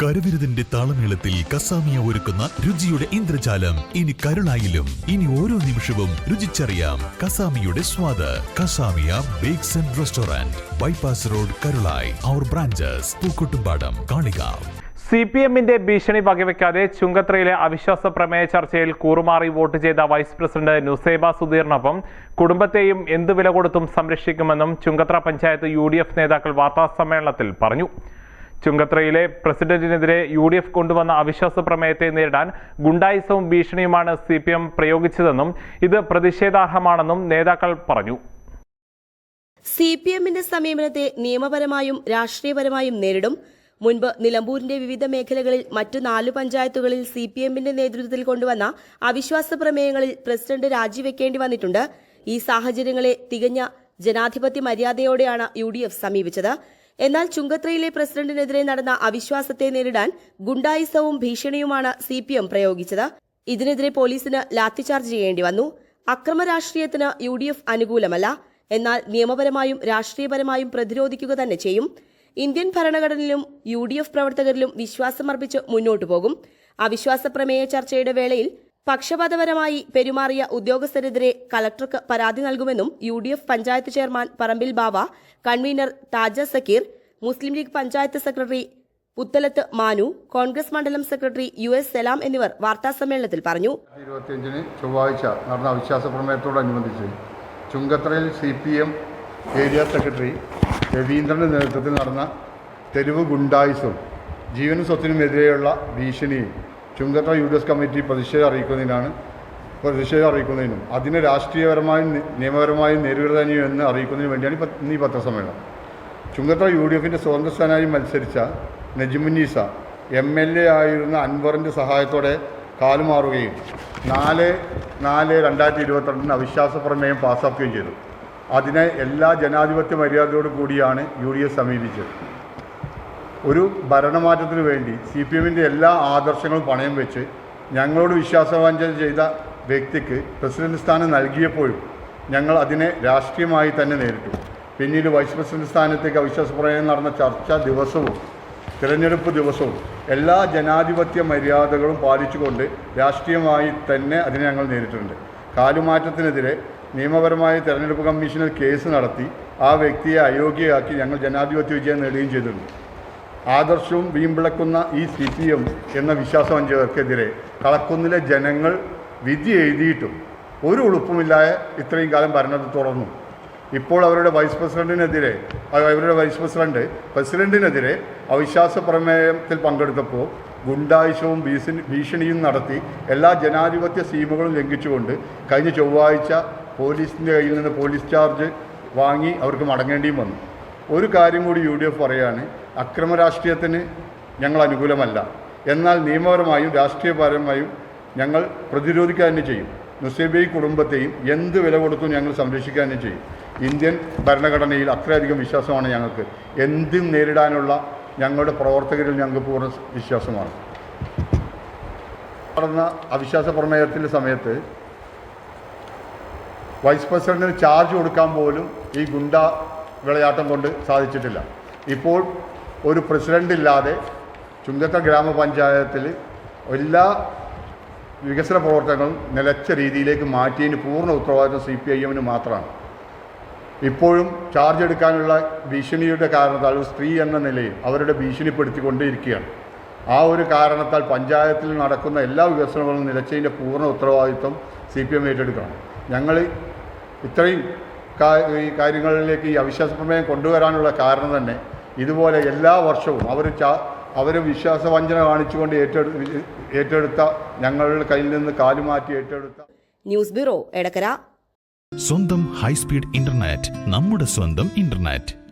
കരവിരുതിന്റെ താളമേളത്തിൽ കസാമിയ ഒരുക്കുന്ന രുചിയുടെ ഇന്ദ്രജാലം. ഇനി കരുളായിലും ഇനി ഓരോ നിമിഷവും രുചിച്ചറിയാം കസാമിയുടെ സ്വാദ്. Kasamiya bakes and restaurant bypass road Karulai. Our branches Pookkottumpadam Kalikavu. C P എമ്മിന്റെ ഭീഷണി വകവെക്കാതെ ചുങ്കത്രയിലെ അവിശ്വാസ പ്രമേയ ചർച്ചയിൽ കൂറുമാറി വോട്ട് ചെയ്ത വൈസ് പ്രസിഡന്റ് നുസേബ സുധീറിനൊപ്പം കുടുംബത്തെയും എന്തു വില കൊടുത്തും സംരക്ഷിക്കുമെന്നും ചുങ്കത്ര പഞ്ചായത്ത് യു നേതാക്കൾ വാർത്താസമ്മേളനത്തിൽ പറഞ്ഞു. ചുങ്കത്രയിലെ പ്രസിഡന്റിനെതിരെ യു ഡി എഫ് കൊണ്ടുവന്ന അവിശ്വാസ പ്രമേയത്തെ നേരിടാൻ ഗുണ്ടായിസവും ഭീഷണിയുമാണ് സി പി എം പ്രയോഗിച്ചതെന്നും ഇത് പ്രതിഷേധാർഹമാണെന്നും നേതാക്കൾ പറഞ്ഞു. സി പി എമ്മിന്റെ സമീപനത്തെ നിയമപരമായും രാഷ്ട്രീയപരമായും നേരിടും. മുൻപ് നിലമ്പൂരിന്റെ വിവിധ മേഖലകളിൽ മറ്റു നാലു പഞ്ചായത്തുകളിൽ സി പി എമ്മിന്റെ നേതൃത്വത്തിൽ കൊണ്ടുവന്ന അവിശ്വാസ പ്രമേയങ്ങളിൽ പ്രസിഡന്റ് രാജിവെക്കേണ്ടി വന്നിട്ടുണ്ട്. ഈ സാഹചര്യങ്ങളെ തികഞ്ഞ ജനാധിപത്യ മര്യാദയോടെയാണ് യു ഡി എഫ് സമീപിച്ചത്. എന്നാൽ ചുങ്കത്രയിലെ പ്രസിഡന്റിനെതിരെ നടന്ന അവിശ്വാസത്തെ നേരിടാൻ ഗുണ്ടായിസവും ഭീഷണിയുമാണ് സി പി എം പ്രയോഗിച്ചത്. ഇതിനെതിരെ പോലീസിന് ലാത്തിചാർജ് ചെയ്യേണ്ടി വന്നു. അക്രമ രാഷ്ട്രീയത്തിന് യു ഡി എഫ് അനുകൂലമല്ല. എന്നാൽ നിയമപരമായും രാഷ്ട്രീയപരമായും പ്രതിരോധിക്കുക തന്നെ ചെയ്യും. ഇന്ത്യൻ ഭരണഘടനയിലും യു ഡി എഫ് പ്രവർത്തകരിലും വിശ്വാസമർപ്പിച്ച് മുന്നോട്ടു പോകും. അവിശ്വാസ പ്രമേയ ചർച്ചയുടെ വേളയിൽ പക്ഷപാതപരമായി പെരുമാറിയ ഉദ്യോഗസ്ഥരെതിരെ കളക്ടർക്ക് പരാതി നൽകുമെന്നും U D F panchayat chairman Parambil Bava convener Thaja Sakkir Muslim League panchayat secretary Puthalath Manu Congress മണ്ഡലം സെക്രട്ടറി യു എസ് സലാം എന്നിവർ വാർത്താസമ്മേളനത്തിൽ പറഞ്ഞു. ഇരുപത്തിയഞ്ചിന് ചൊവ്വാഴ്ച നടന്ന അവിശ്വാസ പ്രമേയത്തോടനുബന്ധിച്ച് ചുങ്കത്രയിൽ C P M area secretary രവീന്ദ്രന്റെ നേതൃത്വത്തിൽ നടന്ന തെരുവ് ഗുണ്ടായിസും ജീവനും സ്വത്തിനുമെതിരെയുള്ള ഭീഷണിയും Chungathara U D S committee പ്രതിഷേധം അറിയിക്കുന്നതിനാണ് പ്രതിഷേധം അറിയിക്കുന്നതിനും അതിനെ രാഷ്ട്രീയപരമായും നിയമപരമായും നേരിടുന്നതിനും എന്ന് അറിയിക്കുന്നതിന് വേണ്ടിയാണ് ഈ പത്രസമ്മേളനം. ചുങ്കത്ര യു ഡി എഫിന്റെ സ്വതന്ത്ര സ്ഥാനായി മത്സരിച്ച നജിമുന്നീസ എം എൽ എ ആയിരുന്ന അൻവറിന്റെ സഹായത്തോടെ കാലുമാറുകയും നാല് നാല് രണ്ടായിരത്തി ഇരുപത്തിരണ്ടിന് അവിശ്വാസ പ്രമേയം പാസ്സാക്കുകയും ചെയ്തു. അതിനെ എല്ലാ ജനാധിപത്യ മര്യാദയോടു കൂടിയാണ് യു ഡി എഫ് സമീപിച്ചത്. ഒരു ഭരണമാറ്റത്തിന് വേണ്ടി സി പി എമ്മിന്റെ എല്ലാ ആദർശങ്ങളും പണയം വെച്ച് ഞങ്ങളോട് വിശ്വാസവാഞ്ചന ചെയ്ത വ്യക്തിക്ക് പ്രസിഡന്റ് സ്ഥാനം നൽകിയപ്പോഴും ഞങ്ങൾ അതിനെ രാഷ്ട്രീയമായി തന്നെ നേരിട്ടു. പിന്നീട് വൈസ് പ്രസിഡന്റ് സ്ഥാനത്തേക്ക് അവിശ്വാസ പ്രമേയം നടന്ന ചർച്ച ദിവസവും തിരഞ്ഞെടുപ്പ് ദിവസവും എല്ലാ ജനാധിപത്യ മര്യാദകളും പാലിച്ചുകൊണ്ട് രാഷ്ട്രീയമായി തന്നെ അതിനെ ഞങ്ങൾ നേരിട്ടിട്ടുണ്ട്. കാലുമാറ്റത്തിനെതിരെ നിയമപരമായ തെരഞ്ഞെടുപ്പ് കമ്മീഷനിൽ കേസ് നടത്തി ആ വ്യക്തിയെ അയോഗ്യയാക്കി ഞങ്ങൾ ജനാധിപത്യ വിജയം നേടുകയും ചെയ്തിട്ടുണ്ട് ആദർശവും വീമ്പിളക്കുന്ന ഈ സി പി എം എന്ന വിശ്വാസവഞ്ചകർക്കെതിരെ കളക്കുന്നിലെ ജനങ്ങൾ വിധി എഴുതിയിട്ടും ഒരു ഉളുപ്പുമില്ലാതെ ഇത്രയും കാലം ഭരണത്തിൽ തുടർന്നു. ഇപ്പോൾ അവരുടെ വൈസ് പ്രസിഡന്റിനെതിരെ അവരുടെ വൈസ് പ്രസിഡന്റ് പ്രസിഡന്റിനെതിരെ അവിശ്വാസ പ്രമേയത്തിൽ പങ്കെടുത്തപ്പോൾ ഗുണ്ടായുഷവും ഭീഷ ഭീഷണിയും നടത്തി എല്ലാ ജനാധിപത്യ സീമകളും ലംഘിച്ചുകൊണ്ട് കഴിഞ്ഞ ചൊവ്വാഴ്ച പോലീസിന്റെ കയ്യിൽ നിന്ന് പോലീസ് ചാർജ് വാങ്ങി അവർക്ക് മടങ്ങേണ്ടിയും വന്നു. ഒരു കാര്യം കൂടി യു ഡി എഫ് പറയുകയാണ് അക്രമ രാഷ്ട്രീയത്തിന് ഞങ്ങൾ അനുകൂലമല്ല. എന്നാൽ നിയമപരമായും രാഷ്ട്രീയപരമായും ഞങ്ങൾ പ്രതിരോധിക്കുക തന്നെ ചെയ്യും. നുസൈബി കുടുംബത്തെയും എന്ത് വില കൊടുത്തും ഞങ്ങൾ സംരക്ഷിക്കുക തന്നെ ചെയ്യും. ഇന്ത്യൻ ഭരണഘടനയിൽ അത്രയധികം വിശ്വാസമാണ് ഞങ്ങൾക്ക്. എന്തും നേരിടാനുള്ള ഞങ്ങളുടെ പ്രവർത്തകരിൽ ഞങ്ങൾക്ക് പൂർണ വിശ്വാസമാണ്. നടന്ന അവിശ്വാസ പ്രമേയത്തിന്റെ സമയത്ത് വൈസ് പ്രസിഡന്റിന് ചാർജ് കൊടുക്കാൻ പോലും ഈ ഗുണ്ട വിളയാട്ടം കൊണ്ട് സാധിച്ചിട്ടില്ല. ഇപ്പോൾ ഒരു പ്രസിഡന്റ് ഇല്ലാതെ ചുങ്കത്ത ഗ്രാമപഞ്ചായത്തിൽ എല്ലാ വികസന പ്രവർത്തനങ്ങളും നിലച്ച രീതിയിലേക്ക് മാറ്റിയതിന് പൂർണ ഉത്തരവാദിത്വം സി പി ഐ എമ്മിന് മാത്രമാണ്. ഇപ്പോഴും ചാർജ് എടുക്കാനുള്ള ഭീഷണിയുടെ കാരണത്താൽ ഒരു സ്ത്രീ എന്ന നിലയിൽ അവരുടെ ഭീഷണിപ്പെടുത്തിക്കൊണ്ടേയിരിക്കുകയാണ് ആ ഒരു കാരണത്താൽ പഞ്ചായത്തിൽ നടക്കുന്ന എല്ലാ വികസനങ്ങളും നിലച്ചതിന്റെ പൂർണ ഉത്തരവാദിത്വം സി പി എം ഏറ്റെടുക്കണം. ഞങ്ങൾ ഇത്രയും ഈ കാര്യങ്ങളിലേക്ക് ഈ അവിശ്വാസ പ്രമേയം കൊണ്ടുവരാനുള്ള കാരണം തന്നെ ഇതുപോലെ എല്ലാ വർഷവും അവർ ചാ അവർ വിശ്വാസവഞ്ചന കാണിച്ചുകൊണ്ട് ഏറ്റെടു ഏറ്റെടുത്ത ഞങ്ങളുടെ കയ്യിൽ നിന്ന് കാലുമാറ്റി ഏറ്റെടുത്ത. News bureau Edakkara. സ്വന്തം ഹൈസ്പീഡ് ഇന്റർനെറ്റ് നമ്മുടെ സ്വന്തം ഇന്റർനെറ്റ്.